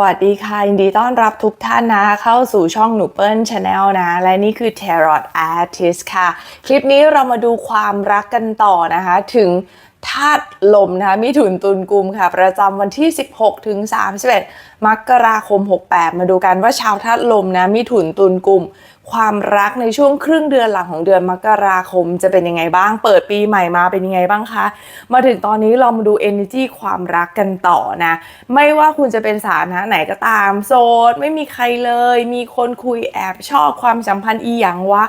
วัสดีค่ะ ยินดีต้อนรับทุกท่านนะ เข้าสู่ช่องหนูเปิลชาแนลนะ และนี่คือ Tarot Artist ค่ะ คลิปนี้เรามาดูความรักกันต่อนะคะ ถึงธาตุลมนะคะมิถุนตุลกุมค่ะ ประจำวันที่ 16 ถึง 31 มกราคม 68 มาดูกันว่าชาวธาตุลมนะมิถุนตุลกุม ความรักในช่วงครึ่งเดือนหลังของเดือนมกราคมจะเป็นยังไงบ้าง เปิดปีใหม่มาเป็นยังไงบ้างคะ มาถึงตอนนี้เรามาดู energy ความรักกันต่อนะ ไม่ว่าคุณจะเป็นสถานะไหนก็ตามโสดไม่มีใครเลย มีคนคุยแอบชอบความสัมพันธ์อีหยังวะ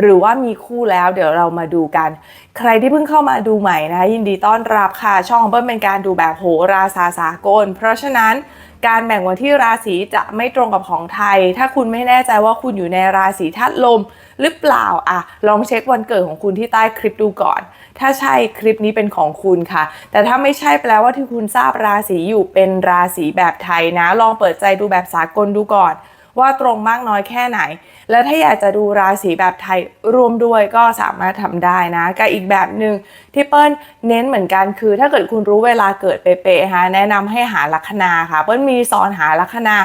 หรือว่ามีคู่แล้วเดี๋ยวเรามาดูกัน ใครที่เพิ่งเข้ามาดูใหม่นะคะยินดีต้อนรับค่ะ ช่องของเปิ้ลเป็นการดูแบบโหราศาสากล เพราะฉะนั้น การแบ่งวันที่ราศีจะไม่ตรงกับของไทย ถ้าคุณไม่แน่ใจว่าคุณอยู่ในราศีธาตุลมหรือเปล่าอะลองเช็ควันเกิดของคุณที่ใต้คลิปดูก่อน ถ้าใช่คลิปนี้เป็นของคุณค่ะ แต่ถ้าไม่ใช่แปลว่าที่คุณทราบราศีอยู่เป็นราศีแบบไทยนะ ลองเปิดใจดูแบบสากลดูก่อน ว่าตรงมากน้อยแค่ไหน และถ้าอยากจะดูราศีแบบไทยรวมด้วยก็สามารถทำได้นะกับอีกแบบหนึ่งที่เปิ้ลเน้นเหมือนกันคือ ถ้าเกิดคุณรู้เวลาเกิดเป๊ะๆฮะแนะนำให้หาลัคนาค่ะเปิ้ลมีสอนหาลัคนา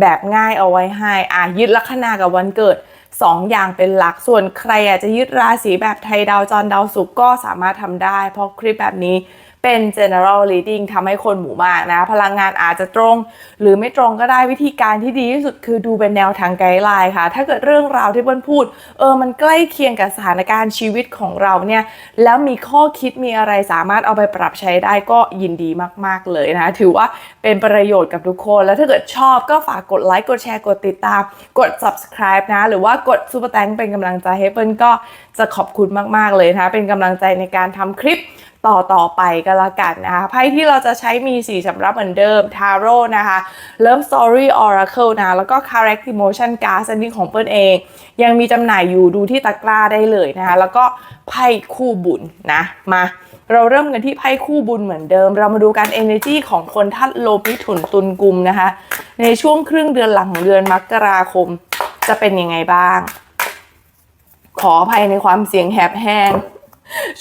แบบง่ายเอาไว้ให้อะยึดลัคนากับวันเกิดสองอย่างเป็นหลักส่วนใครอยากจะยึดราศีแบบไทยดาวจรดาวศุกร์ก็สามารถทำได้ เพราะคลิปแบบนี้ เป็น general reading ทำให้คนหมู่มากนะ พลังงานอาจจะตรง หรือไม่ตรงก็ได้วิธีการที่ดีที่สุดคือดูเป็นแนวทางไกด์ไลน์ค่ะ ถ้าเกิดเรื่องราวที่เปิ้ลพูด เออมันใกล้เคียงกับสถานการณ์ชีวิตของเราเนี่ย แล้วมีข้อคิดมีอะไรสามารถเอาไปปรับใช้ได้ก็ยินดีมาก ๆ เลยนะ ถือว่าเป็นประโยชน์กับทุกคน แล้วถ้าเกิดชอบก็ฝากกดไลค์กดแชร์กดติดตาม กด subscribe นะ หรือว่ากด super thank เป็นกำลังใจให้เปิ้ลก็ จะขอบคุณมากๆเลยนะคะเป็นกำลังใจในการทำคลิปต่อต่อไปก็แล้วกันนะคะไพ่ที่เราจะใช้มี4สำรับเหมือนเดิม Tarot นะคะ Love Story Oracle นะแล้วก็ Character Emotion Card อันนี้ของเปิ้ลเอง ยังมีจำหน่ายอยู่ดูที่ตะกร้าได้เลยนะคะแล้วก็ไพ่คู่บุญนะมาเราเริ่มกันที่ไพ่คู่บุญเหมือนเดิม เรามาดูการ energy ของคนทัดลมิถุนตุลกุมนะคะ ในช่วงครึ่งเดือนหลังเดือนมกราคม จะเป็นยังไงบ้าง ขออภัยในความเสียงแหบแห้ง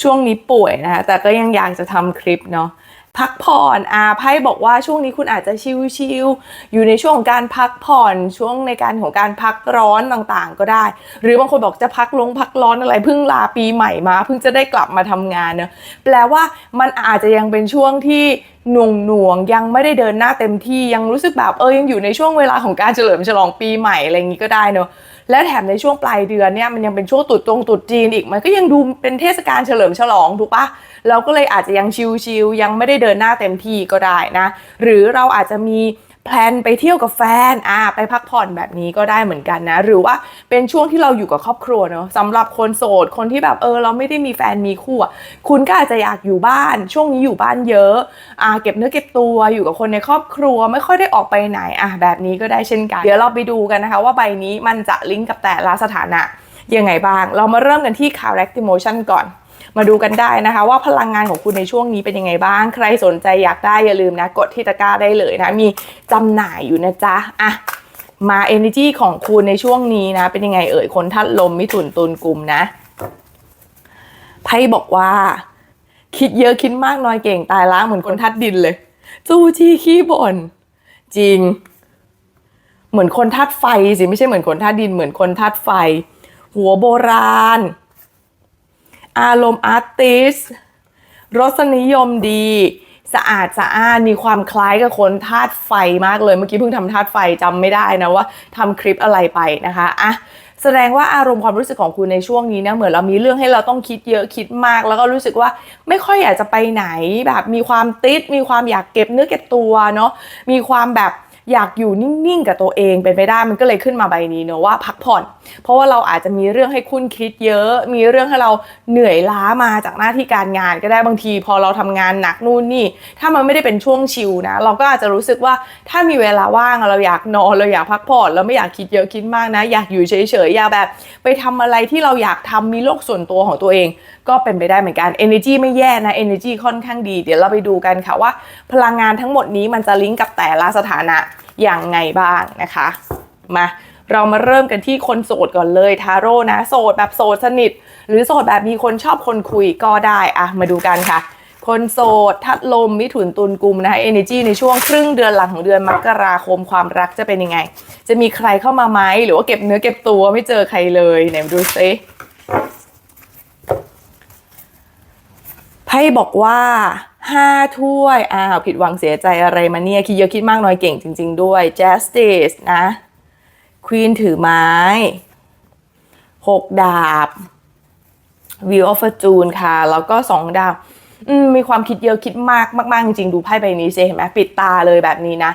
ช่วงนี้ป่วยนะคะ แต่ก็ยังอยากจะทำคลิปเนาะพักผ่อนอาไพ่บอกว่าช่วงนี้คุณอาจจะชิลๆอยู่ในช่วงของการพักผ่อนช่วงในการของการพักร้อนต่างๆ ก็ได้ หรือบางคนบอกจะพักลงพักร้อนอะไรเพิ่งลาปีใหม่มาเพิ่งจะได้กลับมาทำงานเนอะแปลว่ามันอาจจะยังเป็นช่วงที่ หน่วงหน่วงยังไม่ได้เดินหน้าเต็มที่ยังรู้สึกแบบเออยังอยู่ในช่วงเวลาของการเฉลิมฉลองปีใหม่อะไรอย่างนี้ก็ได้เนอะและแถมในช่วงปลายเดือนเนี่ยมันยังเป็นช่วงตุดตรงตุดจีนอีกมันก็ยังดูเป็นเทศกาลเฉลิมฉลองถูกปะเราก็เลยอาจจะยังชิลๆยังไม่ได้เดินหน้าเต็มที่ก็ได้นะ หรือเราอาจจะมี แพลนไปเที่ยวกับแฟนอ่าไปพักผ่อนแบบนี้ก็ได้เหมือนกันนะ หรือว่าเป็นช่วงที่เราอยู่กับครอบครัวเนอะสำหรับคนโสดคนที่แบบเออ เราไม่ได้มีแฟนมีคู่อะคุณก็อาจจะอยากอยู่บ้าน ช่วงนี้อยู่บ้านเยอะอ่าเก็บเนื้อเก็บตัวอยู่กับคนในครอบครัวไม่ค่อยได้ออกไปไหนอะแบบนี้ก็ได้เช่นกัน เดี๋ยวเราไปดูกันนะคะ ว่าใบนี้มันจะลิงก์กับแต่ละสถานะยังไงบ้าง เรามาเริ่มกันที่ character emotion ก่อน มาดูกันได้นะคะ ว่าพลังงานของคุณในช่วงนี้เป็นยังไงบ้าง ใครสนใจอยากได้อย่าลืมนะ กดที่ตะกร้าได้เลยนะ มีจำหน่ายอยู่นะจ๊ะอะมา energy ของคุณในช่วงนี้นะ เป็นยังไงเอ่ยคนทัดลมมิถุนตุลกลุ่มนะไพ่บอกว่า คิดเยอะคิดมากน้อยเก่งตายล้าเหมือนคนทัดดินเลยจู้จี้ขี้บ่นจริง เหมือนคนทัดไฟสิไม่ใช่เหมือนคนทัดดินเหมือนคนทัดไฟ หัวโบราณ อารมณ์อาร์ติสรสนิยมดี สะอาดสะอ้านมีความคล้ายกับคนธาตุไฟมากเลย เมื่อกี้เพิ่งทำธาตุไฟจำไม่ได้นะว่าทำคลิปอะไรไปนะคะอะแสดงว่าอารมณ์ความรู้สึกของคุณในช่วงนี้นะเหมือนเรามีเรื่องให้เราต้องคิดเยอะคิดมาก แล้วก็รู้สึกว่าไม่ค่อยอยากจะไปไหนแบบมีความติด มีความอยากเก็บเนื้อเก็บตัวเนาะมีความแบบ อยากอยู่นิ่งๆกับตัวเองเป็นไปได้มันก็เลยขึ้นมาใบนี้เนอะว่าพักผ่อน เพราะว่าเราอาจจะมีเรื่องให้คุณคิดเยอะ มีเรื่องให้เราเหนื่อยล้ามาจากหน้าที่การงานก็ได้บางที พอเราทำงานหนักนู่นนี่ ถ้ามันไม่ได้เป็นช่วงชิลนะ เราก็อาจจะรู้สึกว่าถ้ามีเวลาว่างเราอยากนอนเราอยากพักผ่อนเราไม่อยากคิดเยอะคิดมากนะ อยากอยู่เฉยๆอยากแบบ ไปทำอะไรที่เราอยากทำมีโลกส่วนตัวของตัวเอง ก็เป็นไปได้เหมือนกัน energy ไม่แย่นะ energy ค่อนข้างดี เดี๋ยวเราไปดูกันค่ะว่า พลังงานทั้งหมดนี้มันจะลิงก์กับแต่ละสถานะอย่างไงบ้างนะคะ มาเรามาเริ่มกันที่คนโสดก่อนเลยทาโร่นะ โสดแบบโสดสนิท หรือโสดแบบมีคนชอบคนคุยก็ได้อะมาดูกันค่ะ คนโสดทัดลมมิถุนตุลกุมนะคะ energy ในช่วงครึ่งเดือนหลังของเดือนมกราคมความรักจะเป็นยังไง จะมีใครเข้ามาไหมหรือว่าเก็บเนื้อเก็บตัวไม่เจอใครเลยไหนมาดูซิ ไพ่บอกว่าห้าถ้วย อ้าวผิดหวังเสียใจอะไรมาเนี่ย คิดเยอะคิดมากน้อยเก่งจริง ๆ ด้วย justice นะ queen ถือไม้หกดาบ Wheel of Fortune ค่ะ แล้วก็สองดาวมมีความคิดเยอะคิดมากมาก ๆ จริง ๆ ดูไพ่ใบนี้สิเห็นไหมปิดตาเลยแบบนี้นะ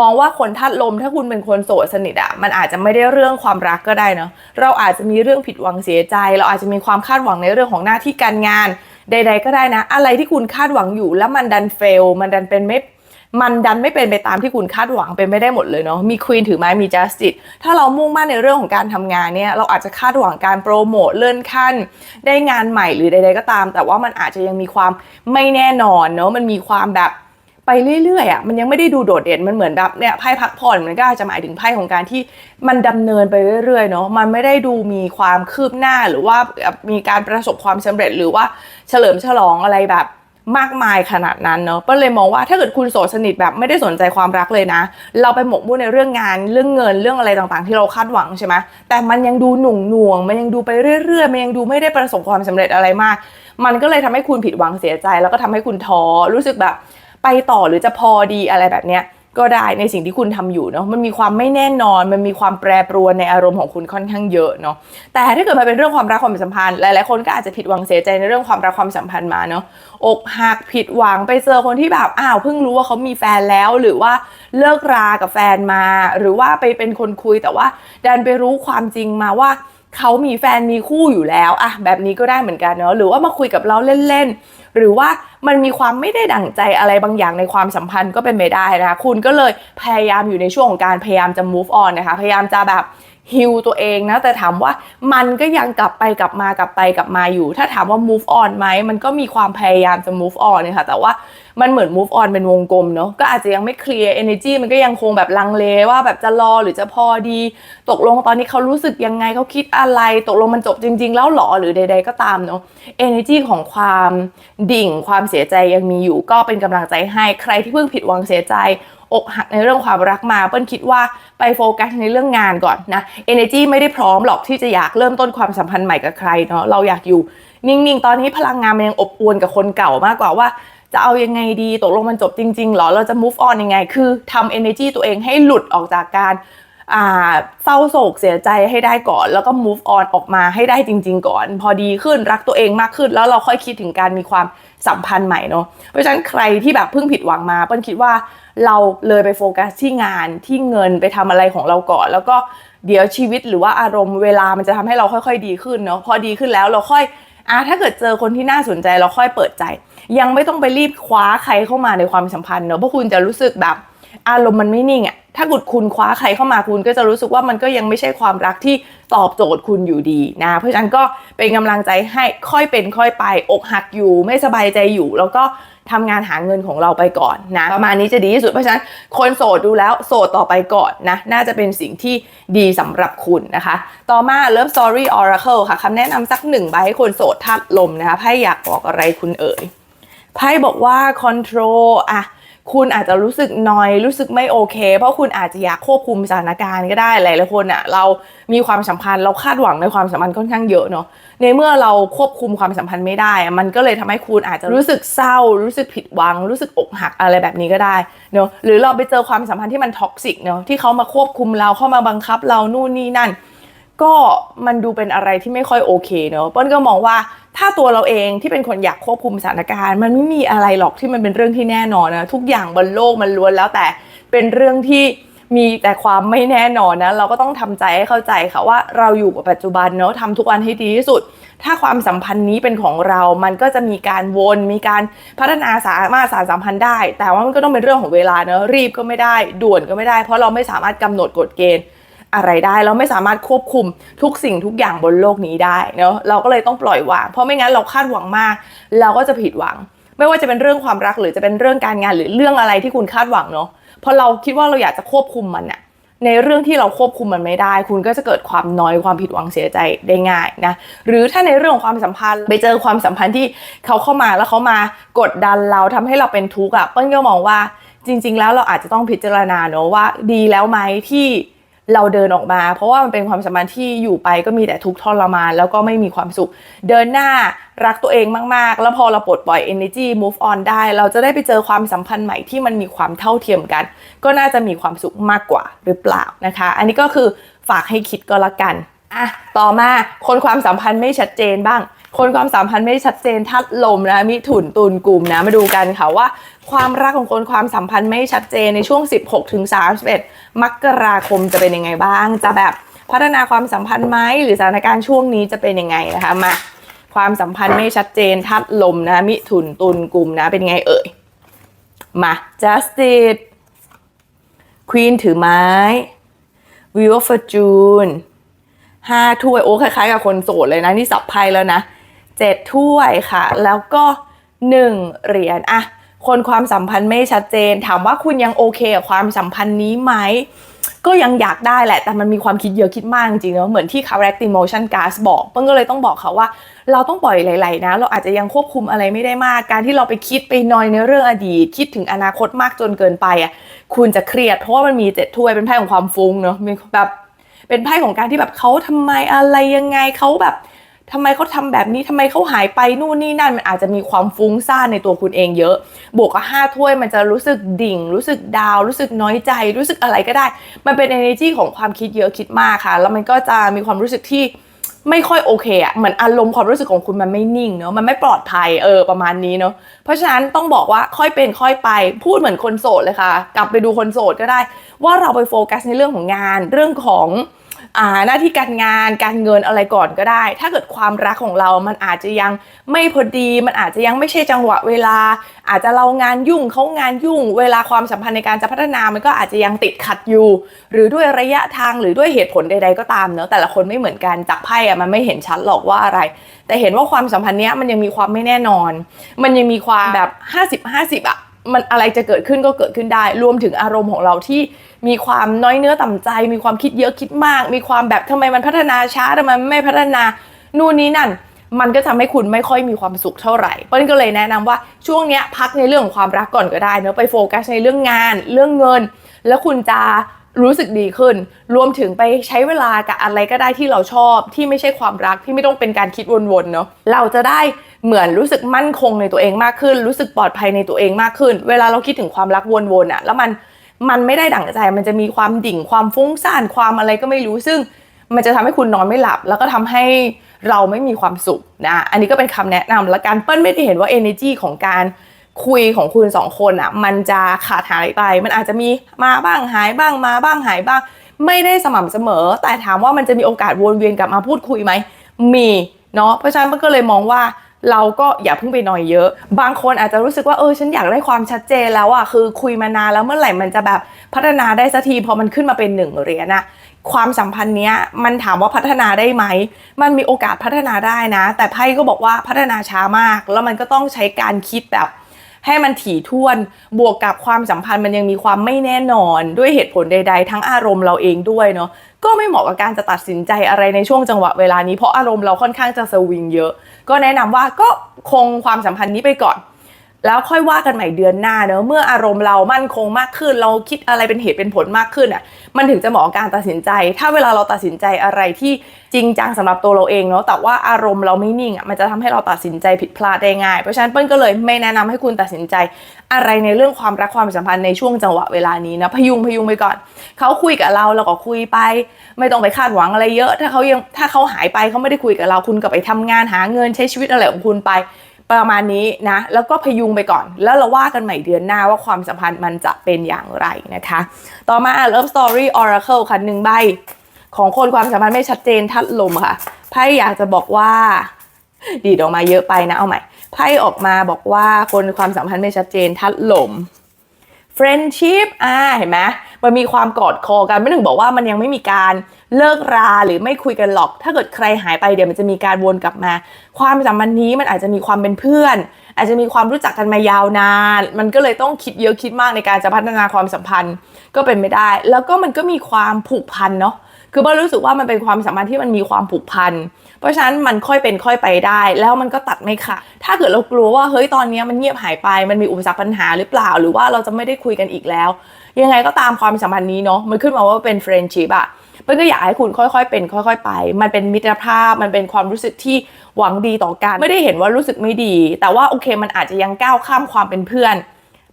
มองว่าคนทัดลมถ้าคุณเป็นคนโสดสนิทอะมันอาจจะไม่ได้เรื่องความรักก็ได้เนาะเราอาจจะมีเรื่องผิดหวังเสียใจ เราอาจจะมีความคาดหวังในเรื่องของหน้าที่การงาน ใด ๆ ก็ได้นะ อะไรที่คุณคาดหวังอยู่แล้วมันดันเฟล มันดันเป็นไม่มันดันไม่เป็นไปตามที่คุณคาดหวังเป็นไม่ได้หมดเลยเนาะมีควีนถือไม้มีจัสติสถ้าเรามุ่งมั่นในเรื่องของการทำงานเนี่ยเราอาจจะคาดหวังการโปรโมทเลื่อนขั้น ได้งานใหม่หรือใด ๆ ก็ตาม แต่ว่ามันอาจจะยังมีความไม่แน่นอนเนาะมันมีความแบบ ไปเรื่อยๆอะมันยังไม่ได้ดูโดดเด่นมันเหมือนแบบเนี่ยไพ่พักผ่อนมันก็อาจจะหมายถึงไพ่ของการที่มันดำเนินไปเรื่อยๆเนาะมันไม่ได้ดูมีความคืบหน้าหรือว่ามีการประสบความสำเร็จหรือว่าเฉลิมฉลองอะไรแบบมากมายขนาดนั้นเนาะเปิ้ลเลยมองว่าถ้าเกิดคุณโสดสนิทแบบไม่ได้สนใจความรักเลยนะ เราไปหมกมุ่นในเรื่องงานเรื่องเงินเรื่องอะไรต่างๆ ที่เราคาดหวังใช่ไหมแต่มันยังดูหนุ่งหน่วง มันยังดูไปเรื่อยๆ มันยังดูไม่ได้ประสบความสำเร็จอะไรมาก มันก็เลยทำให้คุณผิดหวังเสียใจ แล้วก็ทำให้คุณท้อรู้สึกแบบ ไปต่อหรือจะพอดีอะไรแบบเนี้ยก็ได้ในสิ่งที่คุณทำอยู่เนาะมันมีความไม่แน่นอน มันมีความแปรปรวนในอารมณ์ของคุณค่อนข้างเยอะเนาะแต่ถ้าเกิดมาเป็นเรื่องความรักความสัมพันธ์หลายๆคนก็อาจจะผิดหวังเสียใจในเรื่องความรักความสัมพันธ์มาเนาะอกหักผิดหวังไปเจอคนที่แบบอ้าวเพิ่งรู้ว่าเขามีแฟนแล้ว หรือว่าเลิกรากับแฟนมา หรือว่าไปเป็นคนคุยแต่ว่าดันไปรู้ความจริงมาว่า เขามีแฟนมีคู่อยู่แล้วอะแบบนี้ก็ได้เหมือนกันเนาะหรือว่ามาคุยกับเราเล่นๆหรือว่ามันมีความไม่ได้ดั่งใจอะไรบางอย่างในความสัมพันธ์ก็เป็นไปได้นะคะคุณก็เลยพยายามอยู่ในช่วงของการพยายามจะ move on นะคะพยายามจะแบบ ฮิลตัวเองนะ แต่ถามว่ามันก็ยังกลับไปกลับมากลับไปกลับมาอยู่ ถ้าถามว่า move on ไหมมันก็มีความพยายามจะ move on นะคะแต่ว่ามันเหมือน move on เป็นวงกลมเนาะก็อาจจะยังไม่เคลียร์ energy มันก็ยังคงแบบลังเลว่าแบบจะรอหรือจะพอดี ตกลงตอนนี้เขารู้สึกยังไงเขาคิดอะไร ตกลงมันจบจริง ๆ แล้วหรอหรือใด ๆ ก็ตามเนาะ energy ของความดิ่งความเสียใจยังมีอยู่ ก็เป็นกำลังใจให้ใครที่เพิ่งผิดหวังเสียใจ อกหักในเรื่องความรักมาเปิ้ลคิดว่าไปโฟกัสในเรื่องงานก่อนนะ energy ไม่ได้พร้อมหรอกที่จะอยากเริ่มต้นความสัมพันธ์ใหม่กับใครเนาะเราอยากอยู่ นิ่งๆ ตอนนี้พลังงานมันยังอบอวลกับคนเก่ามากกว่าว่าจะเอายังไงดีตกลงมันจบจริงๆหรอเราจะ move on ยังไง คือทำ energy ตัวเองให้หลุดออกจากการเศร้าโศกเสียใจให้ได้ก่อน แล้วก็ move on ออกมาให้ได้จริง ๆ ก่อน พอดีขึ้นรักตัวเองมากขึ้น แล้วเราค่อยคิดถึงการมีความ สัมพันธ์ใหม่เนาะเพราะฉะนั้นใครที่แบบเพิ่งผิดหวังมาเปิ้ลคิดว่าเราเลยไปโฟกัสที่งานที่เงินไปทำอะไรของเราก่อน แล้วก็เดี๋ยวชีวิตหรือว่าอารมณ์เวลามันจะทำให้เราค่อย ๆ ดีขึ้นเนาะพอดีขึ้นแล้วเราค่อยอะถ้าเกิดเจอคนที่น่าสนใจเราค่อยเปิดใจ ยังไม่ต้องไปรีบคว้าใครเข้ามาในความสัมพันธ์เนอะเพราะคุณจะรู้สึกแบบอารมณ์มันไม่นิ่งอะ ถ้ากุดคุณคว้าใครเข้ามาคุณก็จะรู้สึกว่ามันก็ยังไม่ใช่ความรักที่ตอบโจทย์คุณอยู่ดีนะ เพราะฉะนั้นก็เป็นกำลังใจให้ค่อยเป็นค่อยไปอกหักอยู่ไม่สบายใจอยู่ แล้วก็ทำงานหาเงินของเราไปก่อนนะประมาณนี้จะดีที่สุดเพราะฉะนั้นคนโสดดูแล้วโสดต่อไปก่อนนะน่าจะเป็นสิ่งที่ดีสำหรับคุณนะคะ ต่อมา Love Story Oracle ค่ะคำแนะนำสักหนึ่งใบให้คนโสดทัดลมนะคะไพ่อยากบอกอะไรคุณเอ่ยไพ่บอกว่า control อะ คุณอาจจะรู้สึกนอยรู้สึกไม่โอเค เพราะคุณอาจจะอยากควบคุมสถานการณ์ก็ได้หลายๆคนอะเรามีความสัมพันธ์เราคาดหวังในความสัมพันธ์ค่อนข้างเยอะเนาะในเมื่อเราควบคุมความสัมพันธ์ไม่ได้ มันก็เลยทำให้คุณอาจจะรู้สึกเศร้า รู้สึกผิดหวัง รู้สึกอกหักอะไรแบบนี้ก็ได้เนาะหรือเราไปเจอความสัมพันธ์ที่มันท็อกซิกเนาะที่เขามาควบคุมเราเข้ามาบังคับเรานู่นนี่นั่น ก็มันดูเป็นอะไรที่ไม่ค่อยโอเคเนอะเปิ้ลก็มองว่า ถ้าตัวเราเองที่เป็นคนอยากควบคุมสถานการณ์ มันไม่มีอะไรหรอกที่มันเป็นเรื่องที่แน่นอนนะทุกอย่างบนโลกมันล้วนแล้วแต่เป็นเรื่องที่มีแต่ความไม่แน่นอนนะเราก็ต้องทำใจให้เข้าใจค่ะว่าเราอยู่กับปัจจุบันเนอะทำทุกวันให้ดีที่สุด ถ้าความสัมพันธ์นี้เป็นของเรา มันก็จะมีการวนมีการพัฒนาสามารถสารสัมพันธ์ได้ แต่ว่ามันก็ต้องเป็นเรื่องของเวลาเนอะรีบก็ไม่ได้ ด่วนก็ไม่ได้ เพราะเราไม่สามารถกำหนดกฎเกณฑ์ อะไรได้เราไม่สามารถควบคุมทุกสิ่งทุกอย่างบนโลกนี้ได้เนาะเราก็เลยต้องปล่อยวาง เพราะไม่งั้นเราคาดหวังมาก เราก็จะผิดหวัง ไม่ว่าจะเป็นเรื่องความรักหรือจะเป็นเรื่องการงานหรือเรื่องอะไรที่คุณคาดหวังเนาะพอเราคิดว่าเราอยากจะควบคุมมันอะในเรื่องที่เราควบคุมมันไม่ได้ คุณก็จะเกิดความน้อยความผิดหวังเสียใจได้ง่ายนะหรือถ้าในเรื่องของความสัมพันธ์ไปเจอความสัมพันธ์ที่เขาเข้ามาแล้วเขามากดดันเราทำให้เราเป็นทุกข์อะเปิ้ลก็มองว่าจริง ๆ แล้วเราอาจจะต้องพิจารณาเนอะว่าดีแล้วไหมที่ เราเดินออกมา เพราะว่ามันเป็นความสัมพันธ์ที่อยู่ไปก็มีแต่ทุกข์ทรมาน แล้วก็ไม่มีความสุข เดินหน้ารักตัวเองมากๆ แล้วพอเราปลดปล่อย energy move on ได้ เราจะได้ไปเจอความสัมพันธ์ใหม่ที่มันมีความเท่าเทียมกัน ก็น่าจะมีความสุขมากกว่าหรือเปล่านะคะ อันนี้ก็คือฝากให้คิดก็แล้วกันอะต่อมาคนความสัมพันธ์ไม่ชัดเจนบ้าง คนความสัมพันธ์ไม่ชัดเจนทัดลมนะมิถุนตุลกลุ่มนะมาดูกันค่ะว่า ความรักของคนความสัมพันธ์ไม่ชัดเจนในช่วง 16ถึง31มกราคมจะเป็นยังไงบ้าง จะแบบพัฒนาความสัมพันธ์ไหมหรือสถานการณ์ช่วงนี้จะเป็นยังไงนะคะมาความสัมพันธ์ไม่ชัดเจนทัดลมนะมิถุนตุลกลุ่มนะเป็นไงเอ่ยมา justice queen ถือไม้ wheel of fortune ห้าถ้วยโอ้คล้ายๆกับคนโสดเลยนะ นี่สับไพ่แล้วนะ เจ็ดถ้วยค่ะ แล้วก็หนึ่งเหรียญอะคนความสัมพันธ์ไม่ชัดเจน ถามว่าคุณยังโอเคกับความสัมพันธ์นี้ไหม ก็ยังอยากได้แหละ แต่มันมีความคิดเยอะคิดมากจริงๆเนาะเหมือนที่ correct emotion gas บอกเปิ้ลก็เลยต้องบอกเขาว่า เราต้องปล่อยไหลๆนะ เราอาจจะยังควบคุมอะไรไม่ได้มาก การที่เราไปคิดไปนอยในเรื่องอดีต คิดถึงอนาคตมากจนเกินไปอะคุณจะเครียดเพราะว่ามันมีเจ็ดถ้วยเป็นไพ่ของความฟุ้งเนาะแบบเป็นไพ่ของการที่แบบเขาทำไมอะไรยังไงเขาแบบ ทำไมเขาทำแบบนี้ทำไมเขาหายไปนู่นนี่นั่นมันอาจจะมีความฟุ้งซ่านในตัวคุณเองเยอะ บวกกับห้าถ้วยมันจะรู้สึกดิ่ง รู้สึกดาว รู้สึกน้อยใจ รู้สึกอะไรก็ได้ มันเป็น energy ของความคิดเยอะคิดมากค่ะ แล้วมันก็จะมีความรู้สึกที่ไม่ค่อยโอเคอะเหมือนอารมณ์ความรู้สึกของคุณมันไม่นิ่งเนาะมันไม่ปลอดภัยเออประมาณนี้เนาะเพราะฉะนั้นต้องบอกว่าค่อยเป็นค่อยไป พูดเหมือนคนโสดเลยค่ะ กลับไปดูคนโสดก็ได้ ว่าเราไปโฟกัสในเรื่องของงานเรื่องของ หน้าที่การงานการเงินอะไรก่อนก็ได้ ถ้าเกิดความรักของเรามันอาจจะยังไม่พอดี มันอาจจะยังไม่ใช่จังหวะเวลา อาจจะเรางานยุ่งเขางานยุ่ง เวลาความสัมพันธ์ในการจะพัฒนามันก็อาจจะยังติดขัดอยู่ หรือด้วยระยะทางหรือด้วยเหตุผลใด ๆ ก็ตามเนอะแต่ละคนไม่เหมือนกันจากไพ่อะมันไม่เห็นชัดหรอกว่าอะไร แต่เห็นว่าความสัมพันธ์เนี้ยมันยังมีความไม่แน่นอน มันยังมีความแบบ 50-50อะ มันอะไรจะเกิดขึ้นก็เกิดขึ้นได้ รวมถึงอารมณ์ของเราที่มีความน้อยเนื้อต่ำใจ มีความคิดเยอะคิดมาก มีความแบบทำไมมันพัฒนาช้าทำไมไม่พัฒนานู่นนี่นั่น มันก็ทำให้คุณไม่ค่อยมีความสุขเท่าไหร่เปิ้ลก็เลยแนะนำว่าช่วงเนี้ยพักในเรื่องของความรักก่อนก็ได้เนอะไปโฟกัสในเรื่องงาน เรื่องเงิน แล้วคุณจะ รู้สึกดีขึ้น รวมถึงไปใช้เวลากับอะไรก็ได้ที่เราชอบ ที่ไม่ใช่ความรักที่ไม่ต้องเป็นการคิดวนๆเนาะเราจะได้เหมือนรู้สึกมั่นคงในตัวเองมากขึ้น รู้สึกปลอดภัยในตัวเองมากขึ้น เวลาเราคิดถึงความรักวนๆอะแล้วมันมันไม่ได้ดั่งใจ มันจะมีความดิ่งความฟุ้งซ่านความอะไรก็ไม่รู้ซึ่ง มันจะทำให้คุณนอนไม่หลับ แล้วก็ทำให้เราไม่มีความสุขนะอันนี้ก็เป็นคำแนะนำและการเปิ้ลไม่ได้เห็นว่า energy ของการ คุยของคุณสองคนอะ มันจะขาดหายไป มันอาจจะมีมาบ้างหายบ้างมาบ้างหายบ้าง ไม่ได้สม่ำเสมอ แต่ถามว่ามันจะมีโอกาสวนเวียนกลับมาพูดคุยไหมมีเนาะเพราะฉะนั้นมันก็เลยมองว่าเราก็อย่าเพิ่งไปหน่อยเยอะ บางคนอาจจะรู้สึกว่าเออฉันอยากได้ความชัดเจนแล้วอะคือคุยมานานแล้วเมื่อไหร่มันจะแบบพัฒนาได้สักทีพอมันขึ้นมาเป็นหนึ่งเหรียญอะความสัมพันธ์เนี้ยมันถามว่าพัฒนาได้ไหม มันมีโอกาสพัฒนาได้นะ แต่ไพ่ก็บอกว่าพัฒนาช้ามาก แล้วมันก็ต้องใช้การคิดแบบ ให้มันถี่ถ้วน บวกกับความสัมพันธ์มันยังมีความไม่แน่นอน ด้วยเหตุผลใด ๆ ทั้งอารมณ์เราเองด้วยเนาะก็ไม่เหมาะกับการจะตัดสินใจอะไรในช่วงจังหวะเวลานี้เพราะอารมณ์เราค่อนข้างจะสวิงเยอะ ก็แนะนำว่าก็คงความสัมพันธ์นี้ไปก่อน แล้วค่อยว่ากันใหม่เดือนหน้าเนอะเมื่ออารมณ์เรามั่นคงมากขึ้น เราคิดอะไรเป็นเหตุเป็นผลมากขึ้นอะมันถึงจะเหมาะกับการตัดสินใจ ถ้าเวลาเราตัดสินใจอะไรที่จริงจังสำหรับตัวเราเองเนาะแต่ว่าอารมณ์เราไม่นิ่งอะมันจะทำให้เราตัดสินใจผิดพลาดได้ง่าย เพราะฉะนั้นเปิ้ลก็เลยไม่แนะนำให้คุณตัดสินใจ อะไรในเรื่องความรักความสัมพันธ์ในช่วงจังหวะเวลานี้นะพยุงพยุงไปก่อนเขาคุยกับเราเราก็คุยไป ไม่ต้องไปคาดหวังอะไรเยอะ ถ้าเขายังถ้าเขาหายไปเขาไม่ได้คุยกับเราคุณก็ไปทำงานหาเงินใช้ชีวิตอะไรของคุณไป ประมาณนี้นะ แล้วก็พยุงไปก่อน แล้วเราว่ากันใหม่เดือนหน้าว่าความสัมพันธ์มันจะเป็นอย่างไรนะคะ ต่อมา Love Story Oracle ค่ะหนึ่งใบ ของคนความสัมพันธ์ไม่ชัดเจนทัดลมค่ะไพ่อยากจะบอกว่า ดีดออกมาเยอะไปนะเอาใหม่ไพ่ออกมาบอกว่าคนความสัมพันธ์ไม่ชัดเจนทัดลม friendship อ่าเห็นไหมมันมีความกอดคอกันไม่ถึงบอกว่ามันยังไม่มีการเลิกราหรือไม่คุยกันหรอก ถ้าเกิดใครหายไปเดี๋ยวมันจะมีการวนกลับมา ความสัมพันธ์นี้มันอาจจะมีความเป็นเพื่อน อาจจะมีความรู้จักกันมายาวนาน มันก็เลยต้องคิดเยอะคิดมากในการจะพัฒนาความสัมพันธ์ก็เป็นไม่ได้ แล้วก็มันก็มีความผูกพันเนาะ คือบ้ารู้สึกว่ามันเป็นความสัมพันธ์ที่มันมีความผูกพัน เพราะฉะนั้นมันค่อยเป็นค่อยไปได้ แล้วมันก็ตัดไม่ขาดถ้าเกิดเรากลัวว่าเฮ้ยตอนนี้มันเงียบหายไป มันมีอุปสรรคปัญหาหรือเปล่า หรือว่าเราจะไม่ได้คุยกันอีกแล้ว ยังไงก็ตามความสัมพันธ์นี้เนาะมันขึ้นมาว่าเป็น friendship อะเปิ้ลก็อยากให้คุณค่อยๆ เป็นค่อย ๆ ไป มันเป็นมิตรภาพ มันเป็นความรู้สึกที่หวังดีต่อกัน ไม่ได้เห็นว่ารู้สึกไม่ดี แต่ว่าโอเคมันอาจจะยังก้าวข้ามความเป็นเพื่อน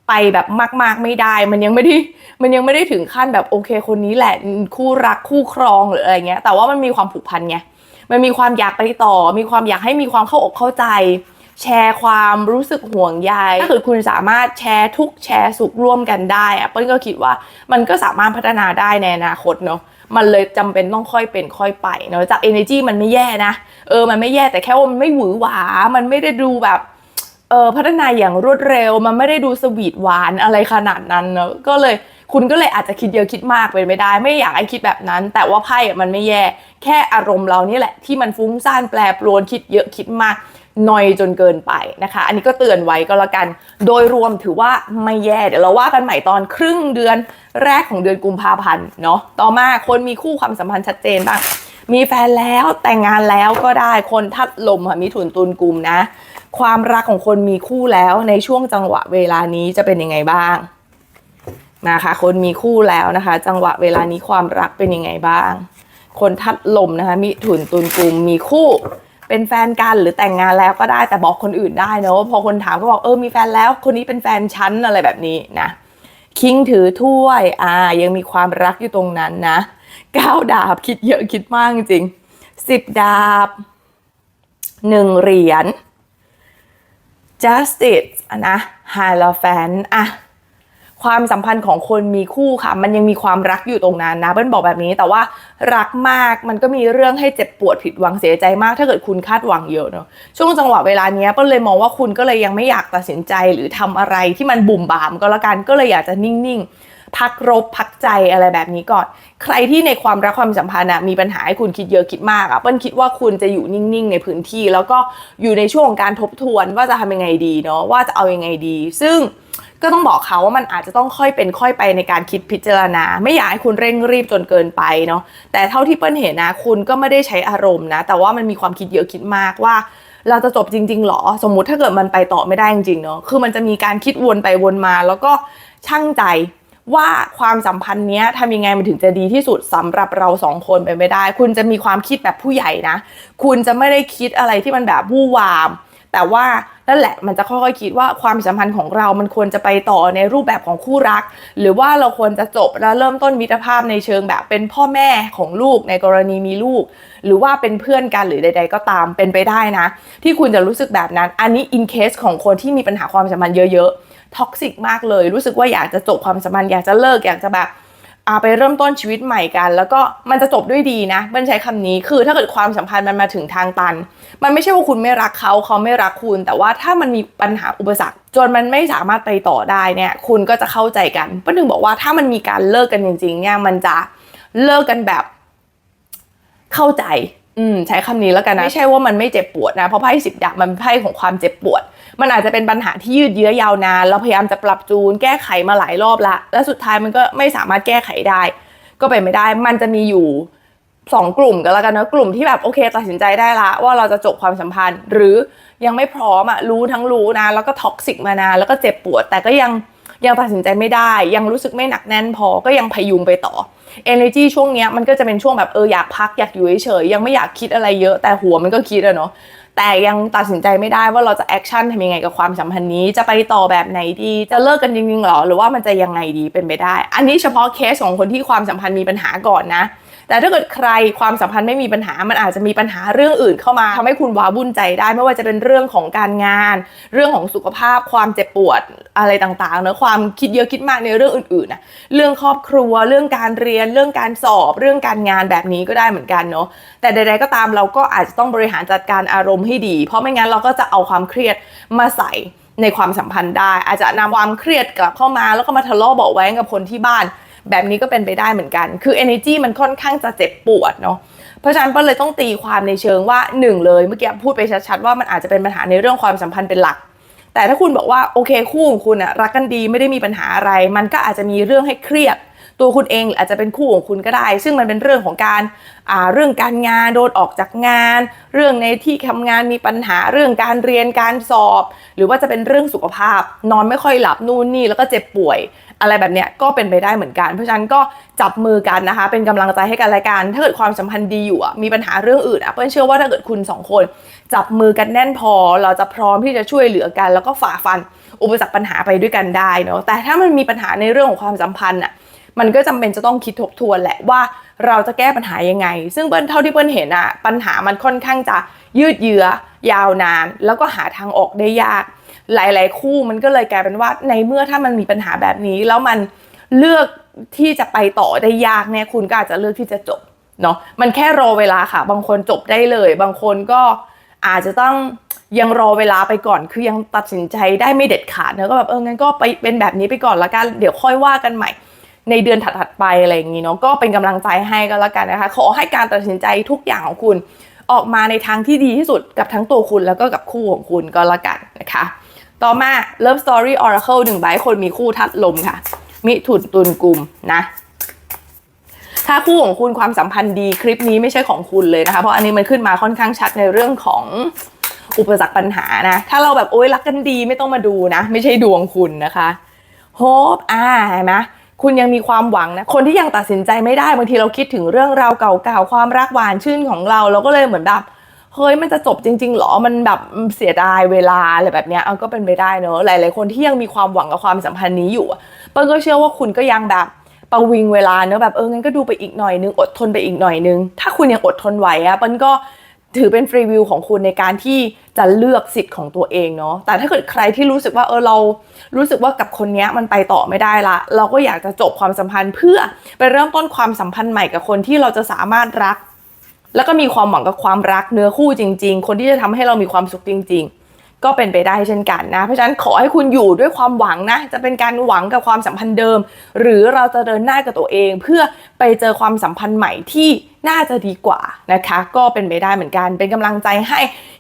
ไปแบบมาก ๆไม่ได้ มันยังไม่ได้มันยังไม่ได้ถึงขั้นแบบโอเคคนนี้แหละคู่รักคู่ครองหรืออะไรเงี้ยแต่ว่ามันมีความผูกพันไงมันมีความอยากไปต่อ มีความอยากให้มีความเข้าอกเข้าใจ แชร์ความรู้สึกห่วงใยถ้าเกิดคุณสามารถแชร์ทุกแชร์สุขร่วมกันได้อะเปิ้ลก็คิดว่ามันก็สามารถพัฒนาได้ในอนาคตเนาะมันเลยจำเป็นต้องค่อยเป็นค่อยไปเนาะจาก energy มันไม่แย่นะ เออ มันไม่แย่แต่แค่ว่ามันไม่หวือหวา มันไม่ได้ดูแบบ เออพัฒนาอย่างรวดเร็วมันไม่ได้ดูสวีทหวานอะไรขนาดนั้นเนอะก็เลยคุณก็เลยอาจจะคิดเยอะคิดมากเป็นไม่ได้ ไม่อยากให้คิดแบบนั้น แต่ว่าไพ่มันไม่แย่แค่อารมณ์เรานี่แหละ ที่มันฟุ้งซ่านแปรปรวนคิดเยอะคิดมากหน่อยจนเกินไปนะคะ อันนี้ก็เตือนไว้ก็แล้วกัน โดยรวมถือว่าไม่แย่เดี๋ยวเราว่ากันใหม่ตอนครึ่งเดือนแรกของเดือนกุมภาพันธ์เนาะต่อมาคนมีคู่ความสัมพันธ์ชัดเจนบ้าง มีแฟนแล้วแต่งงานแล้วก็ได้คนทัดลมค่ะมีถุนตุนกลุ่มนะ ความรักของคนมีคู่แล้วในช่วงจังหวะเวลานี้จะเป็นยังไงบ้างนะคะคนมีคู่แล้วนะคะ จังหวะเวลานี้ความรักเป็นยังไงบ้าง คนทัดลมนะคะมีถุนตุนกลุ่มมีคู่เป็นแฟนกันหรือแต่งงานแล้วก็ได้แต่บอกคนอื่นได้นะว่าพอคนถามก็บอกเออมีแฟนแล้วคนนี้เป็นแฟนฉันอะไรแบบนี้นะคิงถือถ้วยอ่ายังมีความรักอยู่ตรงนั้นนะ เก้าดาบคิดเยอะคิดมากจริงสิบดาบหนึ่งเหรียญ justice นะ hierophant อะความสัมพันธ์ของคนมีคู่ค่ะ มันยังมีความรักอยู่ตรงนั้นนะเบิ้ลบอกแบบนี้แต่ว่ารักมากมันก็มีเรื่องให้เจ็บปวดผิดหวังเสียใจมาก ถ้าเกิดคุณคาดหวังเยอะเนาะช่วงจังหวะเวลาเนี้ยเปิ้ลเลยมองว่าคุณก็เลยยังไม่อยากตัดสินใจหรือทำอะไรที่มันบุ่มบามก็แล้วกันก็เลยอยากจะนิ่งๆ พักรบพักใจอะไรแบบนี้ก่อน ใครที่ในความรักความสัมพันธ์มีปัญหาให้คุณคิดเยอะคิดมากอะเปิ้ลคิดว่าคุณจะอยู่นิ่งๆ ในพื้นที่ แล้วก็อยู่ในช่วงของการทบทวนว่าจะทำยังไงดีเนาะว่าจะเอายังไงดี ซึ่งก็ต้องบอกเขาว่ามันอาจจะต้องค่อยเป็นค่อยไปในการคิดพิจารณา ไม่อยากให้คุณเร่งรีบจนเกินไปเนาะแต่เท่าที่เปิ้ลเห็นนะคุณก็ไม่ได้ใช้อารมณ์นะ แต่ว่ามันมีความคิดเยอะคิดมากว่า เราจะจบจริงๆหรอ สมมุติถ้าเกิดมันไปต่อไม่ได้จริงๆเนาะคือมันจะมีการคิดวนไปวนมา แล้วก็ช่างใจ ว่าความสัมพันธ์เนี้ยทำยังไงมันถึงจะดีที่สุดสำหรับเราสองคนไปไม่ได้ คุณจะมีความคิดแบบผู้ใหญ่นะ คุณจะไม่ได้คิดอะไรที่มันแบบวู่วาม แต่ว่านั่นแหละมันจะค่อยๆคิดว่าความสัมพันธ์ของเรา มันควรจะไปต่อในรูปแบบของคู่รัก หรือว่าเราควรจะจบแล้วเริ่มต้นมิตรภาพในเชิงแบบเป็นพ่อแม่ของลูกในกรณีมีลูก หรือว่าเป็นเพื่อนกันหรือใด ๆ ก็ตามเป็นไปได้นะ ที่คุณจะรู้สึกแบบนั้น อันนี้ in case ของคนที่มีปัญหาความสัมพันธ์เยอะๆ ท็อกซิกมากเลย รู้สึกว่าอยากจะจบความสัมพันธ์อยากจะเลิกอยากจะแบบอาไปเริ่มต้นชีวิตใหม่กัน แล้วก็มันจะจบด้วยดีนะเบิ้ลใช้คำนี้คือถ้าเกิดความสัมพันธ์มันมาถึงทางตัน มันไม่ใช่ว่าคุณไม่รักเขาเขาไม่รักคุณ แต่ว่าถ้ามันมีปัญหาอุปสรรค จนมันไม่สามารถไปต่อได้เนี่ยคุณก็จะเข้าใจกันปิ้ลถึงบอกว่าถ้ามันมีการเลิกกันจริงๆเนี่ยมันจะเลิกกันแบบ เข้าใจ อืมใช้คำนี้แล้วกันนะไม่ใช่ว่ามันไม่เจ็บปวดนะเพราะไพ่สิบดาบมันไพ่ของความเจ็บปวด มันอาจจะเป็นปัญหาที่ยืดเยื้อยาวนาน เราพยายามจะปรับจูน แก้ไขมาหลายรอบละ และสุดท้ายมันก็ไม่สามารถแก้ไขได้ ก็เป็นไม่ได้ มันจะมีอยู่สองกลุ่มก็แล้วกันนะกลุ่มที่แบบโอเคตัดสินใจได้ละ ว่าเราจะจบความสัมพันธ์ หรือยังไม่พร้อมอะรู้ทั้งรู้นะ แล้วก็ท็อกซิกมานานแล้วก็เจ็บปวด แต่ก็ยังยังตัดสินใจไม่ได้ ยังรู้สึกไม่หนักแน่นพอก็ยังพยุงไปต่อ energy ช่วงเนี้ยมันก็จะเป็นช่วงแบบเอออยากพักอยากอยู่เฉยๆยังไม่อยากคิดอะไรเยอะแต่หัวมันก็คิดอะเนาะ แต่ยังตัดสินใจไม่ได้ว่าเราจะแอคชั่นทำยังไงกับความสัมพันธ์นี้ จะไปต่อแบบไหนดี จะเลิกกันจริงๆหรอ หรือว่ามันจะยังไงดีเป็นไปได้ อันนี้เฉพาะเคสของคนที่ความสัมพันธ์มีปัญหาก่อนนะ แต่ถ้าเกิดใครความสัมพันธ์ไม่มีปัญหา มันอาจจะมีปัญหาเรื่องอื่นเข้ามาทำให้คุณว้าวุ่นใจได้ ไม่ว่าจะเป็นเรื่องของการงาน เรื่องของสุขภาพ ความเจ็บปวดอะไรต่างๆเนอะความคิดเยอะคิดมากในเรื่องอื่นๆนะเรื่องครอบครัว เรื่องการเรียน เรื่องการสอบ เรื่องการงานแบบนี้ก็ได้เหมือนกันเนาะ แต่ใดๆก็ตามเราก็อาจจะต้องบริหารจัดการอารมณ์ให้ดี เพราะไม่งั้นเราก็จะเอาความเครียดมาใส่ในความสัมพันธ์ได้ อาจจะนำความเครียดกลับเข้ามา แล้วก็มาทะเลาะเบาแว้งกับคนที่บ้าน แบบนี้ก็เป็นไปได้เหมือนกัน คือ energy มันค่อนข้างจะเจ็บปวดเนาะเพราะฉะนั้นเปิ้ลเลยต้องตีความในเชิงว่าหนึ่งเลยเมื่อกี้พูดไปชัดๆว่ามันอาจจะเป็นปัญหาในเรื่องความสัมพันธ์เป็นหลัก แต่ถ้าคุณบอกว่าโอเคคู่ของคุณอะรักกันดีไม่ได้มีปัญหาอะไร มันก็อาจจะมีเรื่องให้เครียด ตัวคุณเองอาจจะเป็นคู่ของคุณก็ได้ ซึ่งมันเป็นเรื่องของการเรื่องการงานโดนออกจากงาน เรื่องในที่ทำงานมีปัญหาเรื่องการเรียนการสอบ หรือว่าจะเป็นเรื่องสุขภาพ นอนไม่ค่อยหลับนู่นนี่แล้วก็เจ็บป่วย อะไรแบบเนี้ยก็เป็นไปได้เหมือนกัน เพราะฉะนั้นก็จับมือกันนะคะ เป็นกำลังใจให้กันและกันถ้าเกิดความสัมพันธ์ดีอยู่มีปัญหาเรื่องอื่นอะเปิ้ลเชื่อว่าถ้าเกิดคุณสองคน จับมือกันแน่นพอ เราจะพร้อมที่จะช่วยเหลือกัน แล้วก็ฝ่าฟันอุปสรรคปัญหาไปด้วยกันได้เนาะแต่ถ้ามันมีปัญหาในเรื่องของความสัมพันธ์อะ มันก็จำเป็นจะต้องคิดทบทวนแหละว่าเราจะแก้ปัญหายังไง ซึ่งเปิ้ลเท่าที่เปิ้ลเห็นอะปัญหามันค่อนข้างจะยืดเยื้อยาวนาน แล้วก็หาทางออกได้ยาก หลาย ๆ คู่มันก็เลยกลายเป็นว่าในเมื่อถ้ามันมีปัญหาแบบนี้ แล้วมันเลือกที่จะไปต่อได้ยากเนี่ยคุณก็อาจจะเลือกที่จะจบเนาะมันแค่รอเวลาค่ะ บางคนจบได้เลย บางคนก็อาจจะต้องยังรอเวลาไปก่อนคือยังตัดสินใจได้ไม่เด็ดขาดเนอะก็แบบเอองั้นก็ไปเป็นแบบนี้ไปก่อนละกันเดี๋ยวค่อยว่ากันใหม่ ในเดือนถัดๆไปอะไรอย่างนี้เนาะก็เป็นกำลังใจให้ก็แล้วกันนะคะ ขอให้การตัดสินใจทุกอย่างของคุณออกมาในทางที่ดีที่สุดกับทั้งตัวคุณแล้วก็กับคู่ของคุณก็แล้วกันนะคะ ต่อมา Love Story Oracle หนึ่งใบคนมีคู่ทัดลมค่ะ มิถุนตุลกุมนะถ้าคู่ของคุณความสัมพันธ์ดีคลิปนี้ไม่ใช่ของคุณเลยนะคะ เพราะอันนี้มันขึ้นมาค่อนข้างชัดในเรื่องของอุปสรรคปัญหานะ ถ้าเราแบบโอ๊ยรักกันดีไม่ต้องมาดูนะ ไม่ใช่ดวงคุณนะคะ Hope อ่าเห็นไหม คุณยังมีความหวังนะ คนที่ยังตัดสินใจไม่ได้บางทีเราคิดถึงเรื่องราวเก่าๆ ความรักหวานชื่นของเรา เราก็เลยเหมือนแบบเฮ้ยมันจะจบจริงๆหรอมันแบบเสียดายเวลาอะไรแบบเนี้ยเอาก็เป็นไปได้เนอะหลายๆคนที่ยังมีความหวังกับความสัมพันธ์นี้อยู่เปิ้ลก็เชื่อว่าคุณก็ยังแบบประวิงเวลาเนอะแบบเอองั้นก็ดูไปอีกหน่อยนึงอดทนไปอีกหน่อยนึง ถ้าคุณยังอดทนไหวอะเปิ้ลก็ ถือเป็นฟรีวิวของคุณในการที่จะเลือกสิทธิ์ของตัวเองเนาะ แต่ถ้าเกิดใครที่รู้สึกว่าเออเรา รู้สึกว่ากับคนนี้มันไปต่อไม่ได้ละ เราก็อยากจะจบความสัมพันธ์เพื่อไปเริ่มต้นความสัมพันธ์ใหม่กับคนที่เราจะสามารถรัก แล้วก็มีความหวังกับความรักเนื้อคู่จริง ๆ คนที่จะทำให้เรามีความสุขจริง ๆ ก็เป็นไปได้เช่นกันนะ เพราะฉะนั้นขอให้คุณอยู่ด้วยความหวังนะ จะเป็นการหวังกับความสัมพันธ์เดิม หรือเราจะเดินหน้ากับตัวเอง เพื่อไปเจอความสัมพันธ์ใหม่ที่น่าจะดีกว่านะคะ ก็เป็นไปได้เหมือนกัน เป็นกำลังใจให้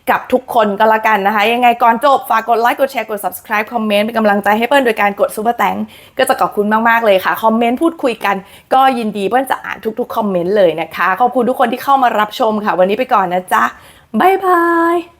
กับทุกคนก็แล้วกันนะคะ ยังไงก่อนจบ ฝากกดไลค์กดแชร์กด subscribe คอมเมนต์เป็นกำลังใจให้เปิ้ลโดยการกด super thank ก็จะขอบคุณมาก ๆ เลยค่ะ คอมเมนต์พูดคุยกัน ก็ยินดีเปิ้ลจะอ่านทุก ๆ คอมเมนต์เลยนะคะ ขอบคุณทุกคนที่เข้ามารับชมค่ะ วันนี้ไปก่อนนะจ๊ะบ๊ายบาย